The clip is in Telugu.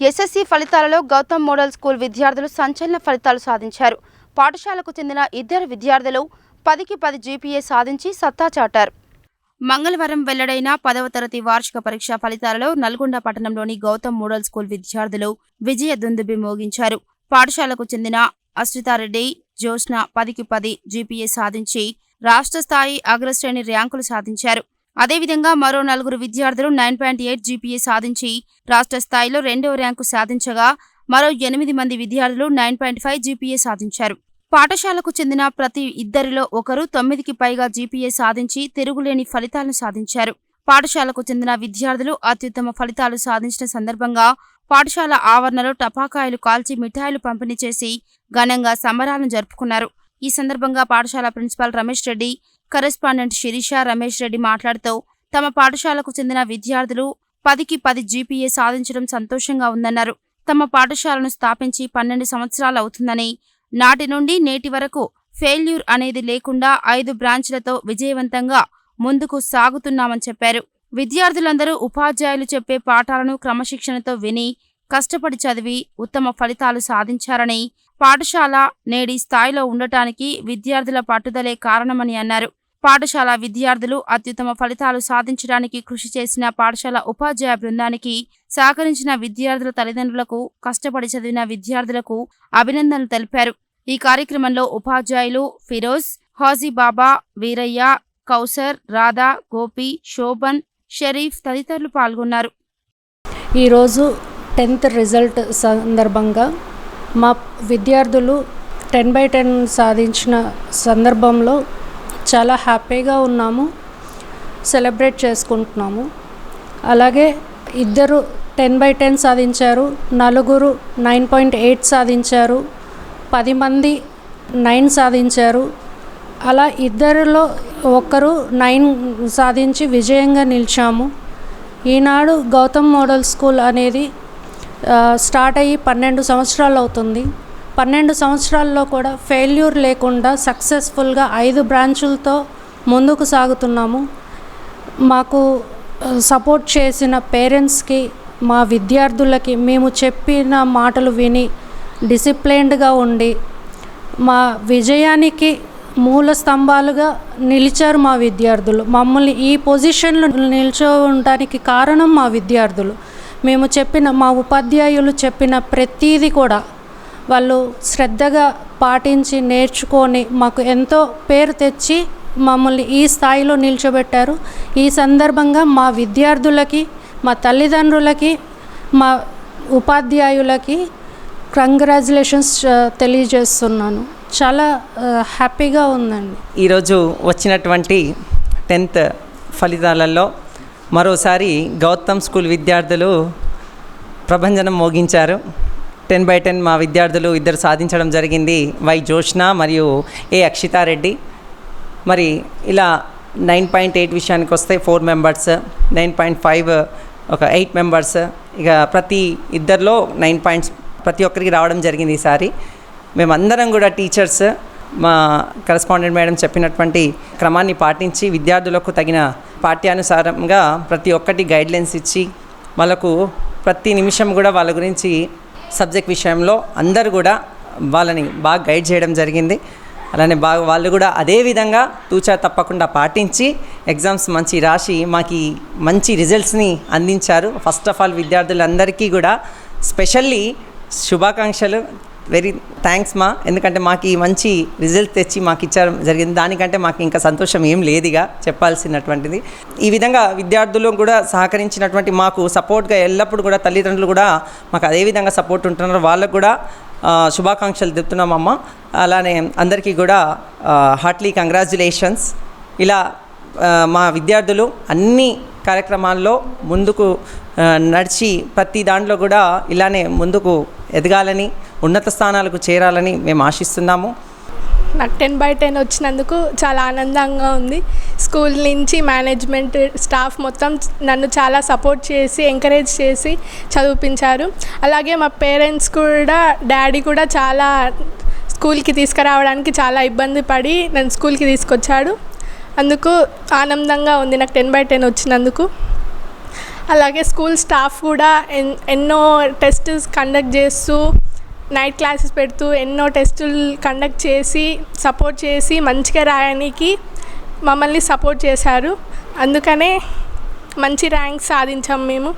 ఎస్ఎస్సి ఫలితాలలో గౌతమ్ మోడల్ స్కూల్ విద్యార్థులు సంచలన ఫలితాలు సాధించారు. పాఠశాలకు చెందిన ఇద్దరు విద్యార్థులు పదికి పది జీపీఏ సాధించి సత్తా చాటారు. మంగళవారం వెల్లడైన పదవ తరగతి వార్షిక పరీక్ష ఫలితాలలో నల్గొండ పట్టణంలోని గౌతమ్ మోడల్ స్కూల్ విద్యార్థులు విజయ దుందుబి మోగించారు. పాఠశాలకు చెందిన అశ్రితారెడ్డి జ్యోత్స్న పదికి పది జీపీఏ సాధించి రాష్ట్ర స్థాయి అగ్రశ్రేణి ర్యాంకులు సాధించారు. అదేవిధంగా మరో నలుగురు విద్యార్థులు నైన్ పాయింట్ ఎయిట్ జీపీఏ సాధించి రాష్ట్ర స్థాయిలో రెండవ ర్యాంకు సాధించగా మరో ఎనిమిది మంది విద్యార్థులు నైన్ పాయింట్ ఫైవ్ జీపీఏ సాధించారు. పాఠశాలకు చెందిన ప్రతి ఇద్దరిలో ఒకరు తొమ్మిదికి పైగా జీపీఏ సాధించి తిరుగులేని ఫలితాలను సాధించారు. పాఠశాలకు చెందిన విద్యార్థులు అత్యుత్తమ ఫలితాలు సాధించిన సందర్భంగా పాఠశాల ఆవరణలో టపాకాయలు కాల్చి మిఠాయిలు పంపిణీ చేసి ఘనంగా సంబరాలను జరుపుకున్నారు. ఈ సందర్భంగా పాఠశాల ప్రిన్సిపాల్ రమేష్ రెడ్డి కరెస్పాండెంట్ శిరీష రమేష్ రెడ్డి మాట్లాడుతూ తమ పాఠశాలకు చెందిన విద్యార్థులు పదికి పది జీపీఏ సాధించడం సంతోషంగా ఉందన్నారు. తమ పాఠశాలను స్థాపించి పన్నెండు సంవత్సరాలు అవుతుందని నాటి నుండి నేటి వరకు ఫెయిల్యూర్ అనేది లేకుండా ఐదు బ్రాంచ్లతో విజయవంతంగా ముందుకు సాగుతున్నామని చెప్పారు. విద్యార్థులందరూ ఉపాధ్యాయులు చెప్పే పాఠాలను క్రమశిక్షణతో విని కష్టపడి చదివి ఉత్తమ ఫలితాలు సాధించారని పాఠశాల నేడి స్థాయిలో ఉండటానికి విద్యార్థుల పట్టుదలే కారణమని అన్నారు. పాఠశాల విద్యార్థులు అత్యుత్తమ ఫలితాలు సాధించడానికి కృషి చేసిన పాఠశాల ఉపాధ్యాయ బృందానికి సహకరించిన విద్యార్థుల తల్లిదండ్రులకు కష్టపడి చదివిన విద్యార్థులకు అభినందనలు తెలిపారు. ఈ కార్యక్రమంలో ఉపాధ్యాయులు ఫిరోజ్ హాజీ బాబా వీరయ్య కౌసర్ రాధా గోపి శోభన్ షరీఫ్ తదితరులు పాల్గొన్నారు. ఈరోజు టెన్త్ రిజల్ట్ సందర్భంగా మా విద్యార్థులు టెన్ బై టెన్ సాధించిన సందర్భంలో చాలా హ్యాపీగా ఉన్నాము సెలబ్రేట్ చేసుకుంటున్నాము. అలాగే ఇద్దరు టెన్ బై టెన్ సాధించారు నలుగురు నైన్ పాయింట్ ఎయిట్ సాధించారు పది మంది నైన్ సాధించారు. అలా ఇద్దరిలో ఒకరు నైన్ సాధించి విజయంగా నిలిచాము. ఈనాడు గౌతమ్ మోడల్ స్కూల్ అనేది స్టార్ట్ అయ్యి పన్నెండు సంవత్సరాలు అవుతుంది. పన్నెండు సంవత్సరాల్లో కూడా ఫెయిల్యూర్ లేకుండా సక్సెస్ఫుల్గా ఐదు బ్రాంచులతో ముందుకు సాగుతున్నాము. మాకు సపోర్ట్ చేసిన పేరెంట్స్కి మా విద్యార్థులకి మేము చెప్పిన మాటలు విని డిసిప్లైన్డ్గా ఉండి మా విజయానికి మూల స్తంభాలుగా నిలిచారు మా విద్యార్థులు. మమ్మల్ని ఈ పొజిషన్లో నిల్చోవడానికి కారణం మా విద్యార్థులు. మేము చెప్పిన మా ఉపాధ్యాయులు చెప్పిన ప్రతీది కూడా వాళ్ళు శ్రద్ధగా పాటించి నేర్చుకొని మాకు ఎంతో పేరు తెచ్చి మమ్మల్ని ఈ స్థాయిలో నిల్చోబెట్టారు. ఈ సందర్భంగా మా విద్యార్థులకి మా తల్లిదండ్రులకి మా ఉపాధ్యాయులకి కంగ్రాచులేషన్స్ తెలియజేస్తున్నాను. చాలా హ్యాపీగా ఉందండి. ఈరోజు వచ్చినటువంటి టెన్త్ ఫలితాలలో మరోసారి గౌతమ్ స్కూల్ విద్యార్థులు ప్రభంజనం మోగించారు. టెన్ బై టెన్ మా విద్యార్థులు ఇద్దరు సాధించడం జరిగింది. వై జోష్న మరియు ఏ అక్షితారెడ్డి. మరి ఇలా నైన్ పాయింట్ ఎయిట్ విషయానికి వస్తే four members nine point five ఒక ఎయిట్ మెంబర్స్. ఇక ప్రతి ఇద్దరిలో నైన్ పాయింట్స్ ప్రతి ఒక్కరికి రావడం జరిగింది ఈసారి. మేమందరం కూడా టీచర్స్ మా కరస్పాండెంట్ మేడం చెప్పినటువంటి క్రమాన్ని పాటించి విద్యార్థులకు తగిన పాఠ్యానుసారంగా ప్రతి ఒక్కటి గైడ్లైన్స్ ఇచ్చి వాళ్ళకు ప్రతి నిమిషం కూడా వాళ్ళ గురించి సబ్జెక్ట్ విషయంలో అందరు కూడా వాళ్ళని బాగా గైడ్ చేయడం జరిగింది. అలానే బాగా వాళ్ళు కూడా అదే విధంగా తూచా తప్పకుండా పాటించి ఎగ్జామ్స్ మంచి రాసి మాకు మంచి రిజల్ట్స్ని అందించారు. ఫస్ట్ ఆఫ్ ఆల్ విద్యార్థులందరికీ కూడా స్పెషల్లీ శుభాకాంక్షలు. వెరీ థ్యాంక్స్ మా. ఎందుకంటే మాకు ఈ మంచి రిజల్ట్ తెచ్చి మాకు ఇచ్చారు జరిగింది. దానికంటే మాకు ఇంకా సంతోషం ఏం లేదుగా చెప్పాల్సినటువంటిది. ఈ విధంగా విద్యార్థులు కూడా సహకరించినటువంటి మాకు సపోర్ట్గా ఎల్లప్పుడు కూడా తల్లిదండ్రులు కూడా మాకు అదే విధంగా సపోర్ట్ ఉంటున్నారు. వాళ్ళకు కూడా శుభాకాంక్షలు చెప్తున్నామమ్మ అలానే అందరికీ కూడా హార్ట్లీ కంగ్రాచులేషన్స్. ఇలా మా విద్యార్థులు అన్ని కార్యక్రమాల్లో ముందుకు నడిచి ప్రతి దాంట్లో కూడా ఇలానే ముందుకు ఎదగాలని ఉన్నత స్థానాలకు చేరాలని మేము ఆశిస్తున్నాము. నాకు టెన్ బై టెన్ వచ్చినందుకు చాలా ఆనందంగా ఉంది. స్కూల్ నుంచి మేనేజ్మెంట్ స్టాఫ్ మొత్తం నన్ను చాలా సపోర్ట్ చేసి ఎంకరేజ్ చేసి చదివించారు. అలాగే మా పేరెంట్స్ కూడా డాడీ కూడా చాలా స్కూల్కి తీసుకురావడానికి చాలా ఇబ్బంది పడి నన్ను స్కూల్కి తీసుకొచ్చాడు. అందుకు ఆనందంగా ఉంది నాకు టెన్ బై టెన్ వచ్చినందుకు. అలాగే స్కూల్ స్టాఫ్ కూడా ఎన్ ఎన్నో టెస్ట్స్ కండక్ట్ చేస్తూ నైట్ క్లాసెస్ పెడుతూ ఎన్నో టెస్టులు కండక్ట్ చేసి సపోర్ట్ చేసి మంచిగా రాయడానికి మమ్మల్ని సపోర్ట్ చేశారు. అందుకనే మంచి ర్యాంక్ సాధించాం మేము.